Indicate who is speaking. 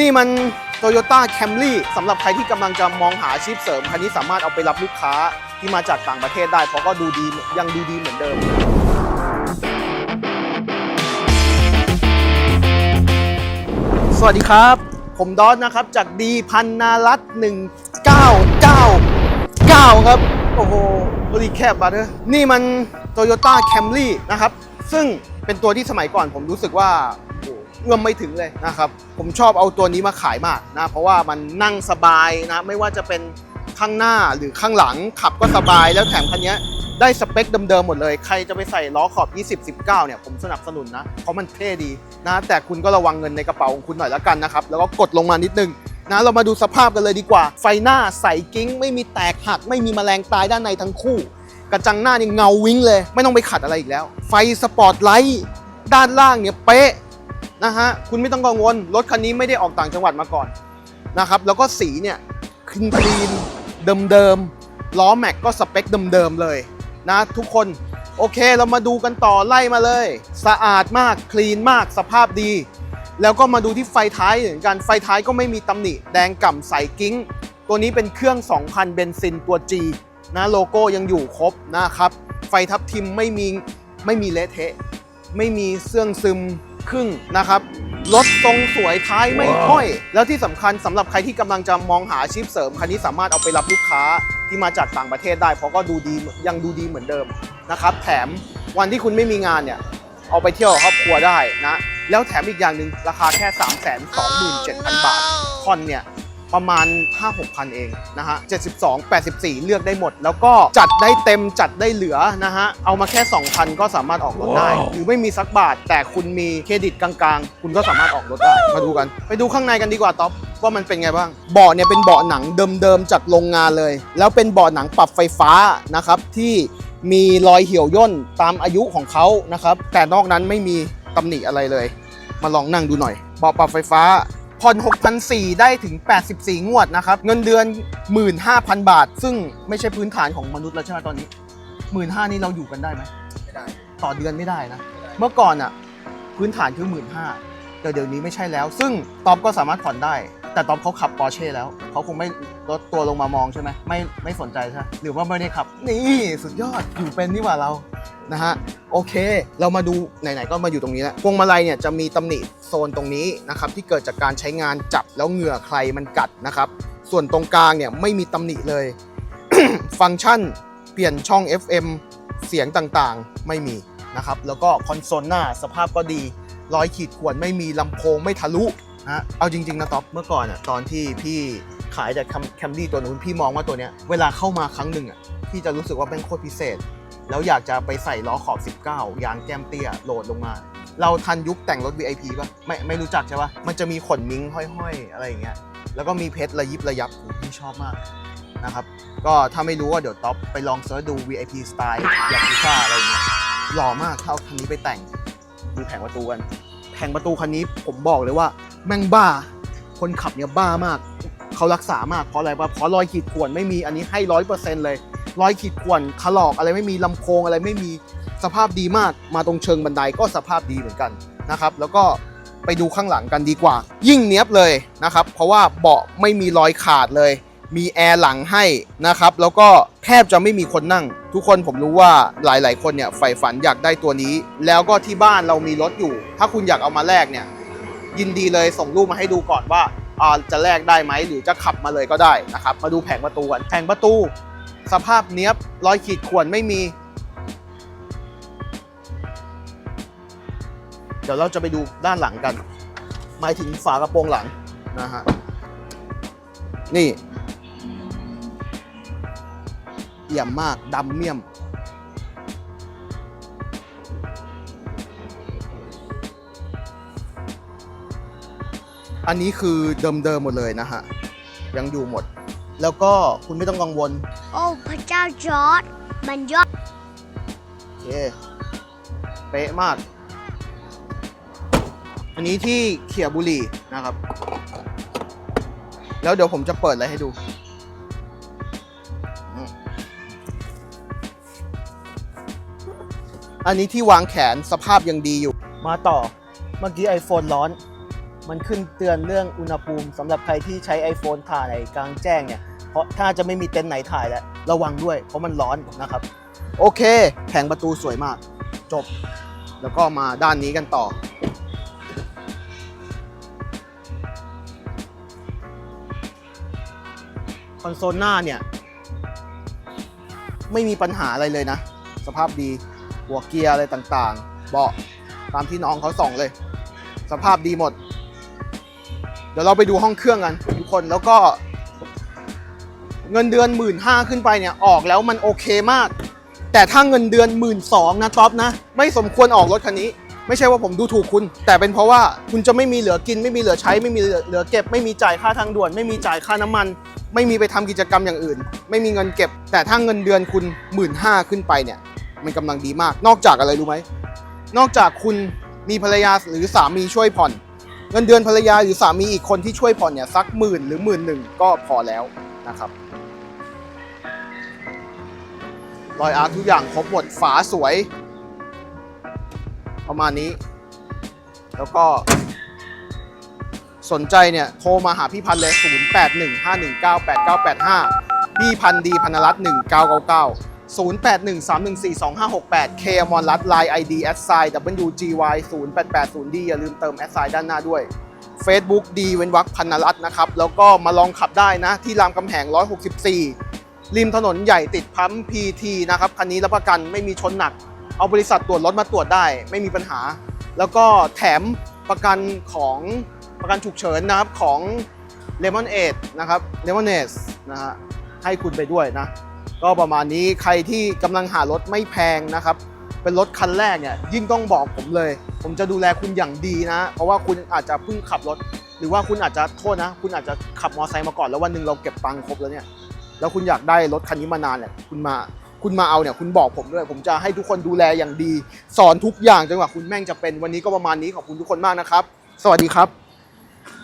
Speaker 1: นี่มัน Toyota Camry สำหรับใครที่กำลังจะมองหาอาชีพเสริม คันนี้สามารถเอาไปรับลูกค้าที่มาจากต่างประเทศได้ เพราะก็ดูดียังดูดีเหมือนเดิม สวัสดีครับ ผมดอสนะครับ จากดีพันนารัต1999 ครับ โอ้โหรีแคปบัตเตอร์นี่มัน Toyota Camry นะครับ ซึ่งเป็นตัวที่สมัยก่อนผมรู้สึกว่า เอื้อมไม่ถึงเลยนะครับ ผมชอบเอาตัวนี้มาขายมากนะ เพราะว่ามันนั่งสบายนะ ไม่ว่าจะเป็นข้างหน้าหรือข้างหลังขับก็สบาย แล้วแถมคันนี้ได้สเปคเดิมๆหมดเลย ใครจะไปใส่ล้อขอบ 20 19 เนี่ยผมสนับสนุนนะ เพราะมันเท่ดีนะ แต่คุณก็ระวังเงินในกระเป๋าของคุณหน่อยละกันนะครับ แล้วก็กดลงมานิดนึงนะเรามาดูสภาพกันเลยดีกว่า ไฟหน้าใสกิ้ง ไม่มีแตกหัก ไม่มีแมลงตายด้านในทั้งคู่ กระจังหน้านี่เงาวิ้งเลย ไม่ต้องไปขัดอะไรอีกแล้ว ไฟสปอร์ตไลท์ด้านล่างเนี่ยเป๊ะ นะฮะคุณไม่ต้องกังวลรถคันนี้ไม่ได้ออกต่างจังหวัดมาก่อนนะครับแล้วก็สีเนี่ยคลีนคลีนเดิมๆล้อแม็กก็สเปคเดิมๆเลยนะทุกคนโอเคเรามาดูกันต่อไล่มาเลย สะอาดมากคลีนมากสภาพดี แล้วก็มาดูที่ไฟท้ายเหมือนกันไฟท้ายก็ไม่มีตำหนิแดงก่ำใสกิ้ง ตัวนี้เป็นเครื่อง 2,000 เบนซินตัว G นะโลโก้ยังอยู่ครบนะครับ ไฟทับทิมไม่มีไม่มีเละเทะ ไม่มีเสื่องซึม ครึ่งนะครับรถทรงสวยท้ายไม่ห้อย แล้วที่สำคัญสำหรับใครที่กำลังจะมองหาอาชีพเสริม คันนี้สามารถเอาไปรับลูกค้าที่มาจากต่างประเทศได้ เพราะก็ดูดียังดูดีเหมือนเดิมนะครับ แถมวันที่คุณไม่มีงานเนี่ย เอาไปเที่ยวกับครอบครัวได้นะ แล้วแถมอีกอย่างหนึ่งราคาแค่ 3 2 7 0 0 0 บาทผ่อนเนี่ย ประมาณ 5-6,000 เองนะฮะ 72 84 เลือกได้หมด แล้วก็จัดได้เต็มจัดได้เหลือนะฮะ เอามาแค่ 2,000 ก็สามารถออกรถได้ หรือไม่มีสักบาท แต่คุณมีเครดิตกลางๆ คุณก็สามารถออกรถได้ มาดูกัน ไปดูข้างในกันดีกว่าท็อปว่ามันเป็นไงบ้าง เบาะเนี่ยเป็นเบาะหนังเดิมๆจากโรงงานเลย แล้วเป็นเบาะหนังปรับไฟฟ้านะครับที่มีรอยเหี่ยวย่นตามอายุของเขานะครับ แต่นอกนั้นไม่มีตำหนิอะไรเลย มาลองนั่งดูหน่อยเบาะปรับไฟฟ้า ผ่อน6,400ได้ถึง 84 งวดนะครับ เงินเดือน 15,000 บาท ซึ่งไม่ใช่พื้นฐานของมนุษย์แล้วใช่ไหมตอนนี้ 15,000นี่เราอยู่กันได้ไหม
Speaker 2: ไม่ได้
Speaker 1: ต่อเดือนไม่ได้นะ เมื่อก่อนอะพื้นฐานคือ 15,000แต่เดี๋ยวนี้ไม่ใช่แล้ว ซึ่งต๊อบก็สามารถผ่อนได้ แต่ต๊อบเขาขับปอร์เช่แล้ว เขาคงไม่ลดตัวลงมามองใช่ไหมไม่ไม่สนใจใช่ไหมหรือว่าไม่ได้ขับ นี่สุดยอดอยู่เป็นนี่หว่าเรา นะฮะโอเค เรามาดูไหนๆก็มาอยู่ตรงนี้แล้วพวงมาลัยเนี่ยจะมีตำหนิโซนตรงนี้นะครับที่เกิดจากการใช้งานจับแล้วเหงื่อใครมันกัดนะครับ ส่วนตรงกลางเนี่ยไม่มีตำหนิเลย ฟังก์ชันเปลี่ยนช่อง FM เสียงต่างๆไม่มีนะครับแล้วก็คอนโซลหน้าสภาพก็ดีรอยขีดข่วนไม่มีลำโพงไม่ทะลุนะเอาจริงๆนะต๊อปเมื่อก่อนอะตอนที่พี่ขายจากแคมรี่ตัวนู้นพี่มองว่าตัวเนี้ยเวลาเข้ามาครั้งหนึ่งอะพี่จะรู้สึกว่าเป็นโคตรพิเศษ แล้วอยากจะไปใส่ล้อขอบ 19 ยางแก้มเตี้ยโหลดลงมา เราทันยุคแต่งรถ VIP ป่ะ ไม่ไม่รู้จักใช่ป่ะ มันจะมีขนมิงห้อยๆ อะไรอย่างเงี้ย แล้วก็มีเพชรระยิบระยับโอ้โหพี่ชอบมากนะครับ ก็ถ้าไม่รู้ว่าเดี๋ยวท็อปไปลองเซิร์ชดู VIP สไตล์ยากุซ่าอะไรอย่างเงี้ย หล่อมากถ้าเอาคันนี้ไปแต่งดูแผงประตูกัน แผงประตูคันนี้ผมบอกเลยว่า แม่งบ้า คนขับเนี่ยบ้ามาก เขารักษามากเพราะอะไรป่ะเพราะรอยขีดข่วนไม่มีอันนี้ให้ร้อยเปอร์เซ็นต์เลย ร้อยขีดข่วนถลอกอะไรไม่มีลำโพงอะไรไม่มีสภาพดีมากมาตรงเชิงบันไดก็สภาพดีเหมือนกันนะครับ แล้วก็ไปดูข้างหลังกันดีกว่า ยิ่งเนี้ยบเลยนะครับ เพราะว่าเบาะไม่มีรอยขาดเลย มีแอร์หลังให้นะครับ แล้วก็แทบจะไม่มีคนนั่ง ทุกคนผมรู้ว่าหลาย ๆ คนเนี่ยใฝ่ฝันอยากได้ตัวนี้ แล้วก็ที่บ้านเรามีรถอยู่ ถ้าคุณอยากเอามาแลกเนี่ยยินดีเลยส่งรูปมาให้ดูก่อนว่าอ่าจะแลกได้ไหมหรือจะขับมาเลยก็ได้นะครับ มาดูแผงประตูกันแผงประตู สภาพเนี้ยบรอยขีดข่วนไม่มี เดี๋ยวเราจะไปดูด้านหลังกัน หมายถึงฝากระโปรงหลังนะฮะ นี่เอี่ยมมากดำเมี่ยม อันนี้คือเดิมๆหมดเลยนะฮะ ยังอยู่หมด แล้วก็คุณไม่ต้องกังวล
Speaker 3: โอ้พระเจ้าจอร์ดมันยอด
Speaker 1: โอเคเป๊ะมาก อันนี้ที่เขี่ยบุหรี่นะครับ แล้วเดี๋ยวผมจะเปิดอะไรให้ดูอืมอันนี้ที่วางแขนสภาพยังดีอยู่ มาต่อ เมื่อกี้ iPhone ร้อน มันขึ้นเตือนเรื่องอุณหภูมิสำหรับใครที่ใช้ iPhone ถ่ายกลางแจ้งเนี่ยเพราะถ้าจะไม่มีเต็นท์ไหนถ่ายแล้วระวังด้วย เพราะมันร้อนนะครับ โอเคแผงประตูสวยมาก จบ แล้วก็มาด้านนี้กันต่อ คอนโซลหน้าเนี่ย ไม่มีปัญหาอะไรเลยนะ สภาพดีหัวเกียร์อะไรต่างๆ เบาะตามที่น้องเขาส่องเลย สภาพดีหมด เดี๋ยวเราไปดูห้องเครื่องกันทุกคนแล้วก็เงินเดือนหมื่นห้าขึ้นไปเนี่ยออกแล้วมันโอเคมาก แต่ถ้าเงินเดือนหมื่นสองนะท็อปนะ ไม่สมควรออกรถคันนี้ ไม่ใช่ว่าผมดูถูกคุณ แต่เป็นเพราะว่าคุณจะไม่มีเหลือกิน ไม่มีเหลือใช้ ไม่มีเหลือเก็บ ไม่มีจ่ายค่าทางด่วน ไม่มีจ่ายค่าน้ำมัน ไม่มีไปทำกิจกรรมอย่างอื่น ไม่มีเงินเก็บ แต่ถ้าเงินเดือนคุณหมื่นห้าขึ้นไปเนี่ย มันกำลังดีมาก นอกจากอะไรรู้ไหมนอกจากคุณมีภรรยาหรือสามีช่วยผ่อน เงินเดือนภรรยาหรือสามีอีกคนที่ช่วยผ่อนเนี่ยสักหมื่นหรือหมื่นหนึ่งก็พอแล้วนะครับรอยอาร์ทุกอย่างครบหมดฝาสวย ประมาณนี้ แล้วก็ สนใจเนี่ย โทรมาหาพี่พันธ์เลย 0815198985 พี่พันธ์ดีพันธรัตน์1999 0813142568 k อมรรัตน์ Line ID s i WGY 0880D อย่าลืมเติม s i ด้านหน้าด้วย Facebook ดีเว้นวักพันธรัตน์นะครับ แล้วก็มาลองขับได้นะ ที่รามคำแหง 164 ริมถนนใหญ่ติดปั๊ม PT นะครับ คันนี้รับประกันไม่มีชนหนัก เอาบริษัทตรวจรถมาตรวจได้ ไม่มีปัญหา แล้วก็แถมประกันของประกันฉุกเฉินนะครับของ Lemon a d นะครับ Lemon a d นะฮะให้คุณไปด้วยนะ ก็ประมาณนี้ใครที่กำลังหารถไม่แพงนะครับ เป็นรถคันแรกเนี่ยยิ่งต้องบอกผมเลย ผมจะดูแลคุณอย่างดีนะ เพราะว่าคุณอาจจะเพิ่งขับรถ หรือว่าคุณอาจจะโทษนะ คุณอาจจะขับมอเตอร์ไซค์มาก่อนแล้ววันหนึ่งเราเก็บตังค์ครบแล้วเนี่ยแล้วคุณอยากได้รถคันนี้มานานเนี่ยคุณมาคุณมาเอาเนี่ยคุณบอกผมด้วย ผมจะให้ทุกคนดูแลอย่างดี สอนทุกอย่างจนกว่าคุณแม่งจะเป็นวันนี้ก็ประมาณนี้ขอบคุณทุกคนมากนะครับ สวัสดีครับ